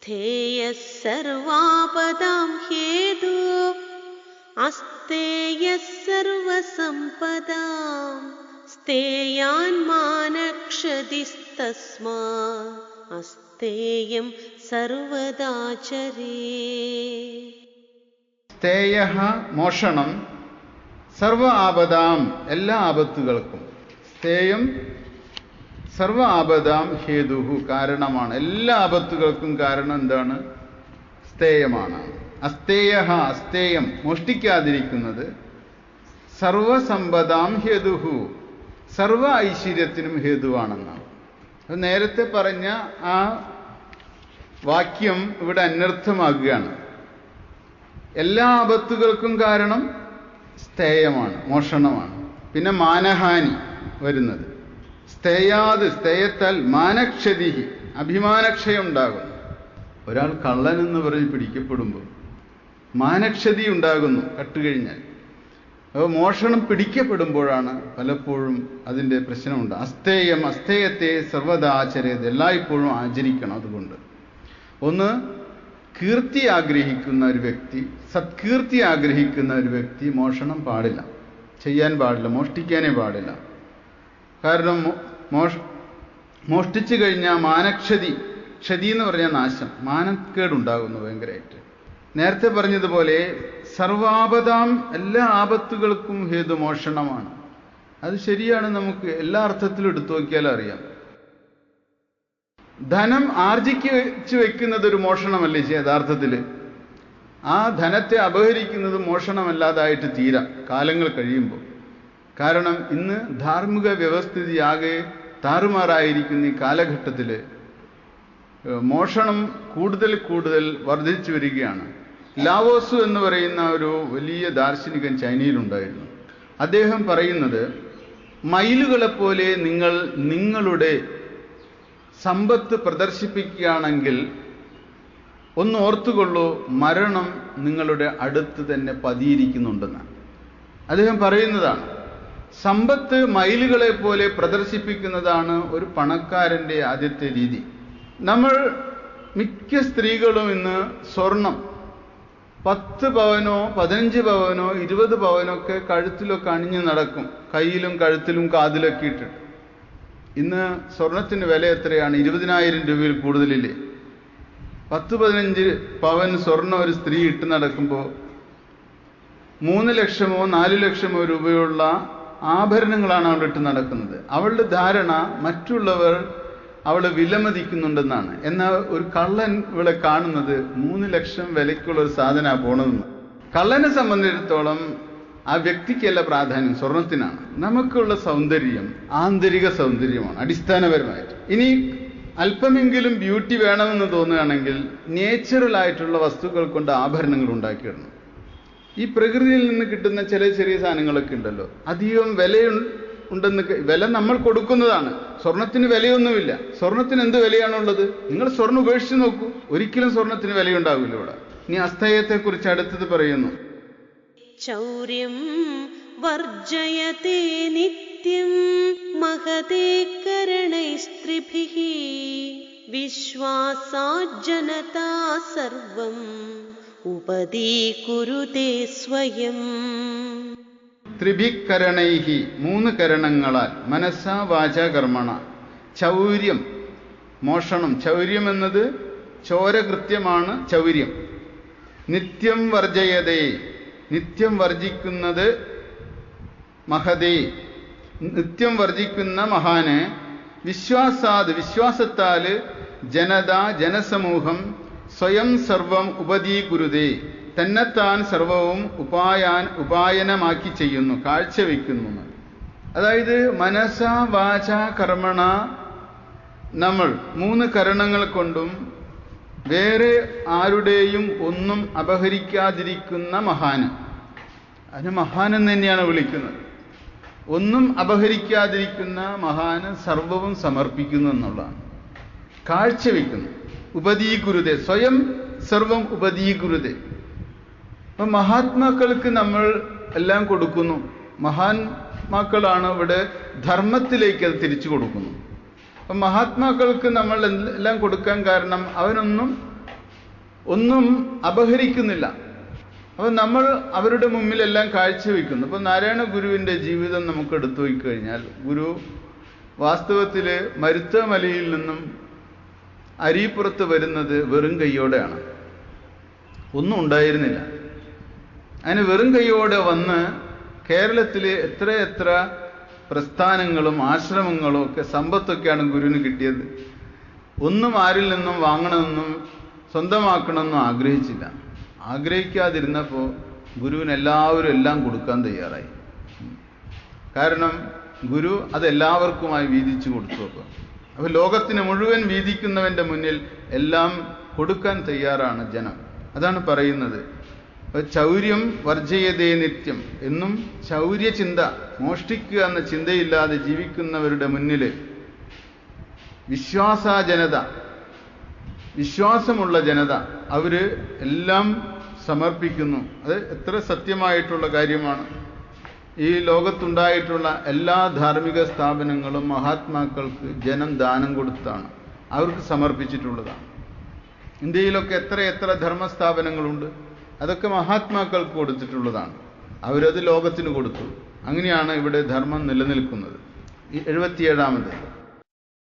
स्थेयः सर्वापदां हेतु अस्तेयः सर्वसम्पदां स्तेयान्मानक्षतिस्तस्मा अस्तेयं सर्वदाचरे സ്ഥേയ മോഷണം സർവ ആപദാം എല്ലാ ആപത്തുകൾക്കും സ്ഥേയം സർവ ആപദാം ഹേതുഹു കാരണമാണ്. എല്ലാ ആപത്തുകൾക്കും കാരണം എന്താണ്? സ്ഥേയമാണ് അസ്തേയ അസ്തേയം മോഷ്ടിക്കാതിരിക്കുന്നത് സർവസമ്പദാം ഹേതുഹു. സർവ ഐശ്വര്യത്തിനും ഹേതുവാണെന്നാണ്. നേരത്തെ പറഞ്ഞ ആ വാക്യം ഇവിടെ അന്യർത്ഥമാകുകയാണ് എല്ലാ ആപത്തുകൾക്കും കാരണം സ്ഥേയമാണ് മോഷണമാണ്. പിന്നെ മാനഹാനി വരുന്നത്. സ്ഥേയാത് സ്ഥേയത്താൽ മാനക്ഷതി അഭിമാനക്ഷയം ഉണ്ടാകുന്നു ഒരാൾ കള്ളൻ എന്ന് പറഞ്ഞ് പിടിക്കപ്പെടുമ്പോൾ മാനക്ഷതി ഉണ്ടാകുന്നു കട്ടുകഴിഞ്ഞാൽ. അപ്പോൾ മോഷണം പിടിക്കപ്പെടുമ്പോഴാണ് പലപ്പോഴും അതിന്റെ പ്രശ്നമുണ്ട്. അസ്തേയം അസ്ഥേയത്തെ സർവദാ ആചരയത് എല്ലായ്പ്പോഴും ആചരിക്കണം അതുകൊണ്ട്. ഒന്ന് കീർത്തി ആഗ്രഹിക്കുന്ന ഒരു വ്യക്തി സത്കീർത്തി ആഗ്രഹിക്കുന്ന ഒരു വ്യക്തി മോഷണം പാടില്ല. ചെയ്യാൻ പാടില്ല മോഷ്ടിക്കാനേ പാടില്ല. കാരണം മോഷ മോഷ്ടിച്ചു കഴിഞ്ഞാൽ മാനക്ഷതി ക്ഷതി എന്ന് പറഞ്ഞാൽ നാശം. മാനക്കേടുണ്ടാകുന്നു ഭയങ്കരമായിട്ട് നേരത്തെ പറഞ്ഞതുപോലെ സർവാപതാം എല്ലാ ആപത്തുകൾക്കും ഹേതു മോഷണമാണ്. അത് ശരിയാണ് നമുക്ക് എല്ലാ അർത്ഥത്തിലും എടുത്തു നോക്കിയാൽ അറിയാം. ധനം ആർജിച്ചു വെക്കുന്നത് ഒരു മോഷണമല്ലേ യഥാർത്ഥത്തിൽ ആ ധനത്തെ അപഹരിക്കുന്നത് മോഷണമല്ലാതായിട്ട് തീരാം കാലങ്ങൾ കഴിയുമ്പോൾ. കാരണം ഇന്ന് ധാർമ്മിക വ്യവസ്ഥിതി ആകെ താറുമാറായിരിക്കുന്ന ഈ കാലഘട്ടത്തിൽ മോഷണം കൂടുതൽ കൂടുതൽ വർദ്ധിച്ചു വരികയാണ്. ലാവോസു എന്ന് പറയുന്ന ഒരു വലിയ ദാർശനികൻ ചൈനയിലുണ്ടായിരുന്നു അദ്ദേഹം പറയുന്നത് മയിലുകളെപ്പോലെ നിങ്ങൾ നിങ്ങളുടെ സമ്പത്ത് പ്രദർശിപ്പിക്കുകയാണെങ്കിൽ ഒന്ന് ഓർത്തുകൊള്ളൂ മരണം നിങ്ങളുടെ അടുത്ത് തന്നെ പതിയിരിക്കുന്നുണ്ടെന്ന് അദ്ദേഹം പറയുന്നതാണ് സമ്പത്ത് മയിലുകളെ പോലെ പ്രദർശിപ്പിക്കുന്നതാണ് ഒരു പണക്കാരന്റെ ആദ്യത്തെ രീതി. നമ്മൾ മിക്ക സ്ത്രീകളും ഇന്ന് സ്വർണം പത്ത് പവനോ പതിനഞ്ച് പവനോ ഇരുപത് പവനോ ഒക്കെ കഴുത്തിലൊക്കെ അണിഞ്ഞ് നടക്കും. കയ്യിലും കഴുത്തിലും കാതിലൊക്കെ ഇട്ടിട്ട്. ഇന്ന് സ്വർണത്തിന് വില എത്രയാണ്? ഇരുപതിനായിരം രൂപയിൽ കൂടുതലില്ലേ? പത്ത് പതിനഞ്ച് പവൻ സ്വർണം ഒരു സ്ത്രീ ഇട്ട് നടക്കുമ്പോൾ മൂന്ന് ലക്ഷമോ നാല് ലക്ഷമോ രൂപയുള്ള ആഭരണങ്ങളാണ് അവൾ ഇട്ട് നടക്കുന്നത്. അവളുടെ ധാരണ മറ്റുള്ളവർ അവളെ വിലമതിക്കുന്നുണ്ടെന്നാണ്. എന്നാൽ ഒരു കള്ളൻ ഇവളെ കാണുന്നത് മൂന്ന് ലക്ഷം വിലയ്ക്കുള്ള ഒരു സാധന പോണതെന്ന്. കള്ളനെ സംബന്ധിച്ചിടത്തോളം ആ വ്യക്തിക്കല്ല പ്രാധാന്യം സ്വർണത്തിനാണ്. നമുക്കുള്ള സൗന്ദര്യം ആന്തരിക സൗന്ദര്യമാണ് അടിസ്ഥാനപരമായിട്ട്. ഇനി അല്പമെങ്കിലും ബ്യൂട്ടി വേണമെന്ന് തോന്നുകയാണെങ്കിൽ നേച്ചുറൽ ആയിട്ടുള്ള വസ്തുക്കൾ കൊണ്ട് ആഭരണങ്ങൾ ഉണ്ടാക്കിയിടണം. ഈ പ്രകൃതിയിൽ നിന്ന് കിട്ടുന്ന ചില ചെറിയ സാധനങ്ങളൊക്കെ ഉണ്ടല്ലോ. അധികം വില ഉണ്ടെന്ന് വില നമ്മൾ കൊടുക്കുന്നതാണ്. സ്വർണത്തിന് വിലയൊന്നുമില്ല. സ്വർണത്തിന് എന്ത് വിലയാണുള്ളത് നിങ്ങൾ സ്വർണം ഉപേക്ഷിച്ച് നോക്കൂ. ഒരിക്കലും സ്വർണത്തിന് വിലയുണ്ടാവില്ല ഇവിടെ. ഇനി അസ്തേയത്തെക്കുറിച്ച് അടുത്തത് പറയുന്നു. ചൗര്യം നിത്യം മഹതേ കരണൈസ്ത്രിഭിഹി വിശ്വാസാജനതാ സർവം. ഉപദീകുരുതേ സ്വയം. ത്രിഭിക്കരണൈഹി മൂന്ന് കരണങ്ങളാൽ മനസ്സാ വാചാകർമ്മണ. ചൗര്യം മോഷണം. ചൗര്യം എന്നത് ചോരകൃത്യമാണ് ചൗര്യം. നിത്യം വർജയതേ നിത്യം വർജിക്കുന്നത് മഹതേ. നിത്യം വർജിക്കുന്ന മഹാന് വിശ്വാസാത് വിശ്വാസത്താൽ ജനത ജനസമൂഹം സ്വയം സർവം ഉപദീകുരുതേ തന്നെത്താൻ സർവവും ഉപായാൻ ഉപായനമാക്കി ചെയ്യുന്നു കാഴ്ചവെക്കുന്നു അതായത് മനസ വാച കർമ്മണ നമ്മൾ മൂന്ന് കരണങ്ങൾ കൊണ്ടും വേറെ ആരുടെയും ഒന്നും അപഹരിക്കാതിരിക്കുന്ന മഹാന്. അതിന് മഹാൻ എന്ന് തന്നെയാണ് വിളിക്കുന്നത്. ഒന്നും അപഹരിക്കാതിരിക്കുന്ന മഹാന് സർവവും സമർപ്പിക്കുന്നു എന്നുള്ളതാണ്. കാഴ്ചവെക്കുന്നു. ഉപദീകുരുതെ. സ്വയം സർവം ഉപദീകുരുതേ. അപ്പൊ മഹാത്മാക്കൾക്ക് നമ്മൾ എല്ലാം കൊടുക്കുന്നു. മഹാത്മാക്കളാണ് ഇവിടെ ധർമ്മത്തിലേക്ക് അത് തിരിച്ചു കൊടുക്കുന്നു. അപ്പൊ മഹാത്മാക്കൾക്ക് നമ്മൾ എല്ലാം കൊടുക്കാൻ കാരണം അവനൊന്നും ഒന്നും അപഹരിക്കുന്നില്ല. അപ്പം നമ്മൾ അവരുടെ മുമ്പിലെല്ലാം കാഴ്ചവെക്കുന്നു. അപ്പം നാരായണ ഗുരുവിന്റെ ജീവിതം നമുക്ക് എടുത്തു കഴിഞ്ഞാൽ ഗുരു വാസ്തവത്തിൽ മരുത്തമലയിൽ നിന്നും അരിപ്പുറത്ത് വരുന്നത് വെറും കൈയോടെയാണ്. ഒന്നും ഉണ്ടായിരുന്നില്ല. അതിന് വെറും കൈയോടെ വന്ന് കേരളത്തിലെ എത്ര എത്ര പ്രസ്ഥാനങ്ങളും ആശ്രമങ്ങളും ഒക്കെ സമ്പത്തൊക്കെയാണ് ഗുരുവിന് കിട്ടിയത്. ഒന്നും ആരിൽ നിന്നും വാങ്ങണമെന്നും സ്വന്തമാക്കണമെന്നും ആഗ്രഹിച്ചില്ല. ആഗ്രഹിക്കാതിരുന്നപ്പോൾ ഗുരുവിന് എല്ലാവരും എല്ലാം കൊടുക്കാൻ തയ്യാറായി. കാരണം ഗുരു അതെല്ലാവർക്കുമായി വീതിച്ചു കൊടുത്തു അപ്പോൾ. അപ്പോൾ ലോകത്തിന് മുഴുവൻ വീതിക്കുന്നവന്റെ മുന്നിൽ എല്ലാം കൊടുക്കാൻ തയ്യാറാണ് ജനം. അതാണ് പറയുന്നത്. ചൗര്യം വർജയതേ നിത്യം എന്നും ചൗര്യചിന്ത മോഷ്ടിക്കുക എന്ന ചിന്തയില്ലാതെ ജീവിക്കുന്നവരുടെ മുന്നിൽ വിശ്വാസ ജനത വിശ്വാസമുള്ള ജനത അവർ എല്ലാം സമർപ്പിക്കുന്നു. അത് എത്ര സത്യമായിട്ടുള്ള കാര്യമാണ്. ഈ ലോകത്തുണ്ടായിട്ടുള്ള എല്ലാ ധാർമ്മിക സ്ഥാപനങ്ങളും മഹാത്മാക്കൾക്ക് ജനം ദാനം കൊടുത്താണ്. അവർക്ക് സമർപ്പിച്ചിട്ടുള്ളതാണ്. ഇന്ത്യയിലൊക്കെ എത്ര എത്ര ധർമ്മസ്ഥാപനങ്ങളുണ്ട് അതൊക്കെ മഹാത്മാക്കൾക്ക് കൊടുത്തിട്ടുള്ളതാണ്. അവരത് ലോകത്തിന് കൊടുത്തു. അങ്ങനെയാണ് ഇവിടെ ധർമ്മം നിലനിൽക്കുന്നത്. എഴുപത്തിയേഴാമത്.